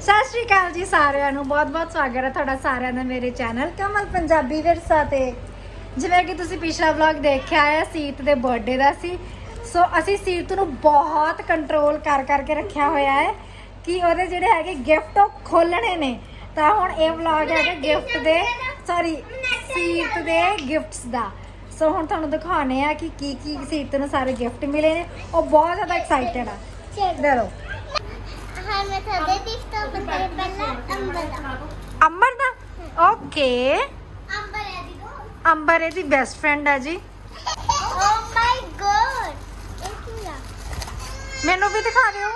ਸਤਿ ਸ਼੍ਰੀ ਅਕਾਲ ਜੀ ਸਾਰਿਆਂ ਨੂੰ। ਬਹੁਤ-ਬਹੁਤ ਸਵਾਗਤ ਹੈ ਤੁਹਾਡਾ ਸਾਰਿਆਂ ਦਾ ਮੇਰੇ ਚੈਨਲ ਕਮਲ ਪੰਜਾਬੀ ਵਿਰਸਾ ਤੇ। ਜਿਵੇਂ ਕਿ ਤੁਸੀਂ ਪਿਛਲਾ ਵਲੌਗ ਦੇਖਿਆ ਹੈ ਸੀਤ ਦੇ ਬਰਥਡੇ ਦਾ ਸੀ। ਸੋ ਅਸੀਂ ਸੀਤ ਨੂੰ ਬਹੁਤ ਕੰਟਰੋਲ ਕਰ ਕਰਕੇ ਰੱਖਿਆ ਹੋਇਆ ਹੈ ਕਿ ਉਹਦੇ ਜਿਹੜੇ ਹੈਗੇ ਗਿਫਟ ਉਹ ਖੋਲਣੇ ਨੇ। ਤਾਂ ਹੁਣ ਇਹ ਵਲੌਗ ਹੈਗਾ ਗਿਫਟ ਦੇ ਸੌਰੀ ਸੀਤ ਦੇ ਗਿਫਟਸ ਦਾ। ਸੋ ਹੁਣ ਤੁਹਾਨੂੰ ਦਿਖਾਉਣੇ ਆ ਕਿ ਕੀ ਕੀ ਸੀਤ ਨੂੰ ਸਾਰੇ ਗਿਫਟ ਮਿਲੇ ਨੇ। ਉਹ ਬਹੁਤ ਜ਼ਿਆਦਾ ਐਕਸਾਈਟਡ ਆ। ਦੇ ਲਓ ਮੈਂ ਤੁਹਾਡੇ ਦਿਖਤਾ ਬਤਾ ਪਹਿਲਾਂ ਅੰਬਰ ਦਾ? ਅੰਬਰ ਦਾ ਓਕੇ ਅੰਬਰ ਹੈ ਦੀ ਅੰਬਰ ਇਹਦੀ ਬੈਸਟ ਫਰੈਂਡ ਹੈ ਜੀ। ਓ ਮਾਈ ਗॉड ਇਹ ਕੀ ਆ ਮੈਨੂੰ ਵੀ ਦਿਖਾ ਦਿਓ।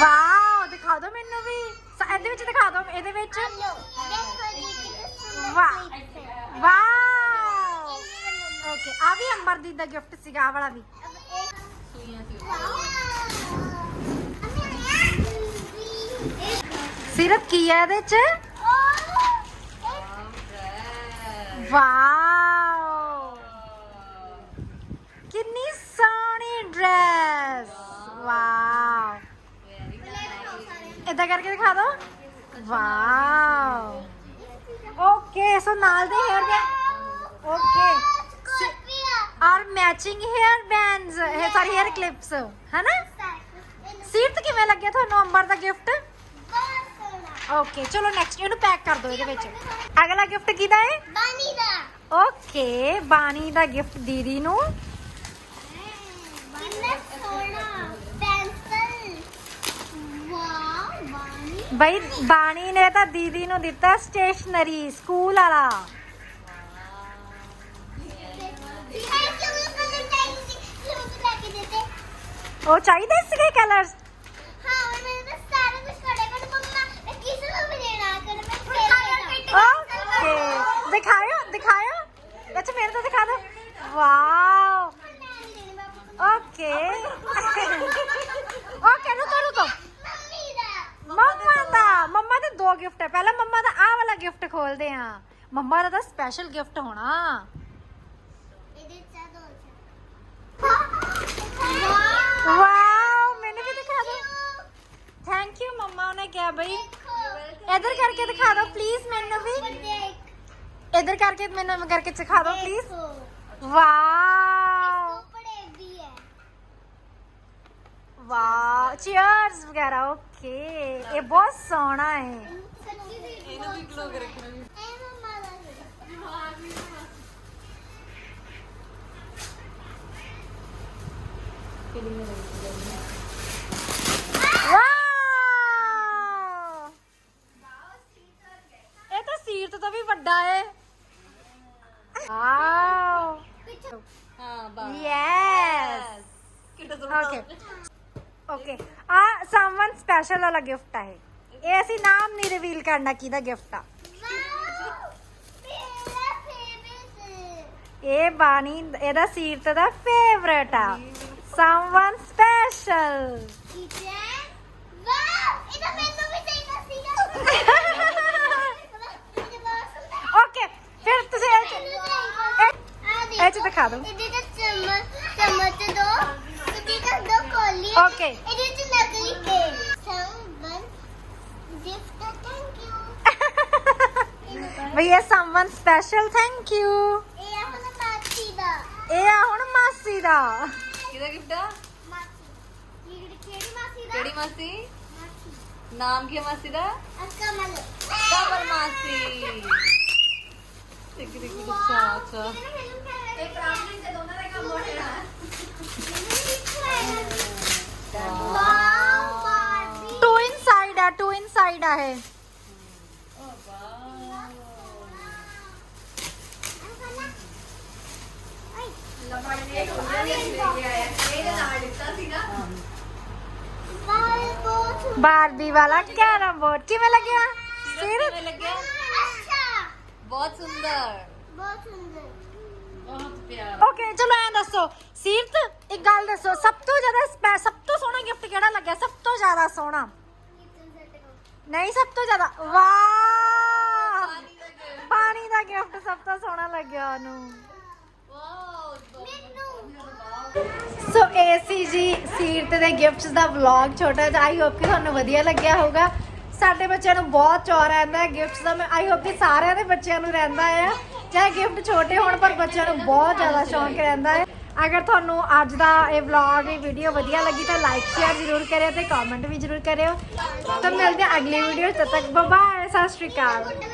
ਵਾਓ, ਦਿਖਾ ਦਿਓ ਮੈਨੂੰ ਵੀ। ਸ- ਇਹਦੇ ਵਿੱਚ ਦਿਖਾ ਦਿਓ, ਇਹਦੇ ਵਿੱਚ। ਦੇਖੋ ਜੀ ਕਿੰਨਾ ਵਾਹ। clip wow. ਓਕੇ ਆ ਵੀ ਅੰਬਰ ਦੀ ਦਾ ਗਿਫਟ ਸੀਗਾ, ਆਹ ਵਾਲਾ ਵੀ। ਸਿਰਫ ਕੀ ਹੈ ਇਹਦੇ ਚ? ਵਾਓ। ਕਿੰਨੀ ਸੋਹਣੀ ਡਰੈਸ ਵਾਓ। ਇਦਾਂ ਕਰਕੇ ਦਿਖਾ ਦਿਓ ਵਾਓ। ਓਕੇ, ਸੋ ਨਾਲ ਦੇ ਹੇਅਰ ਬੈਂਡ ਓਕੇ। ਔਰ ਮੈਚਿੰਗ ਹੇਅਰ ਬੈਂਡਸ ਇਹ ਸਾਰੀ ਹੇਅਰ ਕਲਿੱਪਸ ਹੈਨਾ? ਸੀਰਤ ਕਿਵੇਂ ਲੱਗਿਆ ਤੁਹਾਨੂੰ ਅੰਬਰ ਦਾ ਗਿਫਟ ਓਕੇ ਚਲੋ ਨੈਕਸਟ ਇਹਨੂੰ ਪੈਕ ਕਰ ਦਿਓ ਇਹਦੇ ਵਿੱਚ। ਅਗਲਾ ਗਿਫਟ ਕਿਹਦਾ ਹੈ? ਬਾਨੀ ਦਾ। ਓਕੇ ਬਾਣੀ ਦਾ ਗਿਫਟ ਦੀਦੀ ਨੂੰ। ਕਿੰਨਾ ਸੋਹਣਾ। ਪੈਨਸਲ। ਵਾਓ ਬਾਨੀ। ਬਈ ਬਾਣੀ ਨੇ ਤਾਂ ਦੀਦੀ ਨੂੰ ਦਿੱਤਾ ਸਟੇਸ਼ਨਰੀ ਸਕੂਲ ਵਾਲਾ। ਉਹ ਚਾਹੀਦੇ ਸੀਗੇ ਕਲਰਸ ਦਿਖਾਇਓ ਦਿਖਾਇਓ ਅੱਛਾ ਮੇਰੇ ਤੋਂ ਦਿਖਾ ਦਿਓ ਵਾਓ। ਓਕੇ ਓਕੇ ਰੁਕੋ ਰੁਕੋ। ਮੰਮਾ ਦਾ ਮੰਮਾ ਦੇ ਦੋ ਗਿਫਟ ਹੈ ਪਹਿਲਾਂ ਮੰਮਾ ਦਾ ਆਹ ਵਾਲਾ ਗਿਫਟ ਖੋਲਦੇ ਆ। ਮੰਮਾ ਦਾ ਤਾਂ ਸਪੈਸ਼ਲ ਗਿਫਟ ਹੋਣਾ। ਵਾਓ ਮੈਨੂੰ ਵੀ ਦਿਖਾ ਦਿਓ ਥੈਂਕ ਯੂ ਮੰਮਾ ਉਹਨੇ ਕਿਹਾ ਬਈ। ਇਧਰ ਕਰਕੇ ਦਿਖਾ ਦਿਓ ਪਲੀਜ਼ ਮੈਨੂੰ ਵੀ। ਦੇਖ ਇਧਰ ਕਰਕੇ ਮੈਨੂੰ ਕਰਕੇ ਦਿਖਾ ਦਿਓ ਪਲੀਜ਼ ਦੇਖੋ ਵਾਓ ਕੱਪੜੇ ਵੀ ਹੈ ਵਾਓ ਚੀਅਰਸ ਵਗੈਰਾ ਓਕੇ ਇਹ ਬਹੁਤ ਸੋਹਣਾ ਹੈ ਸੱਚੀ ਵੀ ਇਹਨੂੰ ਵੀ ਗਲੋ ਕਰ ਰੱਖਣਾ ਇਹ ਮੰਮਾ ਦਾ ਵਾਓ ਇਹ ਤਾਂ ਸੀਰਤ ਤੋਂ ਵੀ ਵੱਡਾ ਹੈ ਵਾਓ ਹਾਂ ਬਸ ਯੈਸ ਓਕੇ ਓਕੇ ਆ ਸਮਵਨ ਸਪੈਸ਼ਲ ਵਾਲਾ ਗਿਫਟ ਹੈ ਇਹ ਅਸੀਂ ਨਾਮ ਨਹੀਂ ਰਿਵੀਲ ਕਰਨਾ ਕਿਹਦਾ ਗਿਫਟ ਆ ਇਹ ਬਾਣੀ ਇਹਦਾ ਸੀਰਤ ਦਾ ਫੇਵਰਟ ਆ ਸਮਵਨ ਸਪੈਸ਼ਲ ਓਕੇ ਫਿਰ ਤੁਸੀਂ ਇਹ 'ਚ- ਦਿਖਾ ਦਿਓ। ਇਹਦੇ ਤੇ ਚਮਚ ਚਮਚ ਦੋ Okay. ਇਹਦੇ ਚ ਨਕਲੀ ਤੇਲ ਸਮਵਨ ਗਿਫਟ ਥੈਂਕ ਯੂ ਬਈ ਇਹ ਸਮਵਨ ਸਪੈਸ਼ਲ ਥੈਂਕ ਯੂ ਇਹ ਆ ਹੁਣ ਮਾਸੀ ਦਾ ਇਹ ਆ ਹੁਣ ਮਾਸੀ ਦਾ ਕਿਹਦਾ ਗਿਫਟ ਆ ਮਾਸੀ ਇਹ ਕਿਹੜੀ ਮਾਸੀ ਦਾ ਕਿਹੜੀ ਮਾਸੀ ਮਾਸੀ ਨਾਮ ਕੀ ਆ ਮਾਸੀ ਦਾ ਅਕਮਲ ਕਮਲ ਮਾਸੀ ਦੇਖ ਦੇਖ ਅੱਛਾ ਅੱਛਾ ਇਹ ਪ੍ਰਾਪਤੀ ਤੇ ਦੋਨਾਂ ਦਾ ਕੰਮ ਹੋਣਾ ਵਾਓ ਬਾਰਬੀ ਟੂ ਇਨਸਾਈਡ ਆ ਟੂ ਇਨਸਾਈਡ ਆ ਇਹ ਬਾਰਬੀ ਵਾਲਾ ਕੈਰਮ ਬੋਰਡ ਕਿਵੇਂ ਲੱਗਿਆ? ਕਿਵੇਂ ਸਿਰ? ਲੱਗਿਆ? ਅੱਛਾ। ਬਹੁਤ ਸੁੰਦਰ। ਬਹੁਤ ਸੁੰਦਰ। ਬਹੁਤ ਪਿਆਰਾ। ਓਕੇ ਚਲੋ ਐਂ ਦੱਸੋ ਸੀਰਤ ਇੱਕ ਗੱਲ ਦੱਸੋ ਸਭ ਤੋਂ ਜ਼ਿਆਦਾ ਸਭ ਤੋਂ ਸੋਹਣਾ ਗਿਫਟ ਕਿਹੜਾ ਲੱਗਿਆ? ਸਭ ਤੋਂ ਜ਼ਿਆਦਾ ਸੋਹਣਾ? ਨਹੀਂ ਸਭ ਤੋਂ ਜ਼ਿਆਦਾ ਵਾਹ! ਪਾਣੀ ਦਾ ਗਿਫਟ ਸਭ ਤੋਂ ਸੋਹਣਾ ਲੱਗਿਆ ਉਹਨੂੰ ਵਾਓ ਮੈਨੂੰ ਸੋ ਇਹ ਸੀ ਜੀ ਸੀਰਤ ਦੇ ਗਿਫਟਸ ਦਾ ਵਲੌਗ ਛੋਟਾ ਜਿਹਾ ਆਈ ਹੋਪ ਕਿ ਤੁਹਾਨੂੰ ਵਧੀਆ ਲੱਗਿਆ ਹੋਊਗਾ। ਸਾਡੇ ਬੱਚਿਆਂ ਨੂੰ ਬਹੁਤ ਚਾਅ ਰਹਿੰਦਾ ਹੈ ਗਿਫਟਸ ਦਾ। ਮੈਂ ਆਈ ਹੋਪ ਕਿ ਸਾਰਿਆਂ ਦੇ ਬੱਚਿਆਂ ਨੂੰ ਰਹਿੰਦਾ ਹੈ। ਚਾਹੇ ਗਿਫਟ ਛੋਟੇ ਹੋਣ, ਪਰ ਬੱਚਿਆਂ ਨੂੰ ਬਹੁਤ ਜ਼ਿਆਦਾ ਸ਼ੌਂਕ ਰਹਿੰਦਾ ਹੈ। ਅਗਰ ਤੁਹਾਨੂੰ ਅੱਜ ਦਾ ਇਹ ਵਲੌਗ ਇਹ ਵੀਡੀਓ ਵਧੀਆ ਲੱਗੀ ਤਾਂ ਲਾਈਕ ਸ਼ੇਅਰ ਜ਼ਰੂਰ ਕਰਿਓ ਤੇ ਕਮੈਂਟ ਵੀ ਜ਼ਰੂਰ ਕਰਿਓ। ਤਾਂ ਮਿਲਦੇ ਹਾਂ ਅਗਲੀ ਵੀਡੀਓ ਤਦ ਤੱਕ ਬਾਏ ਸਤਿ ਸ਼੍ਰੀ ਅਕਾਲ।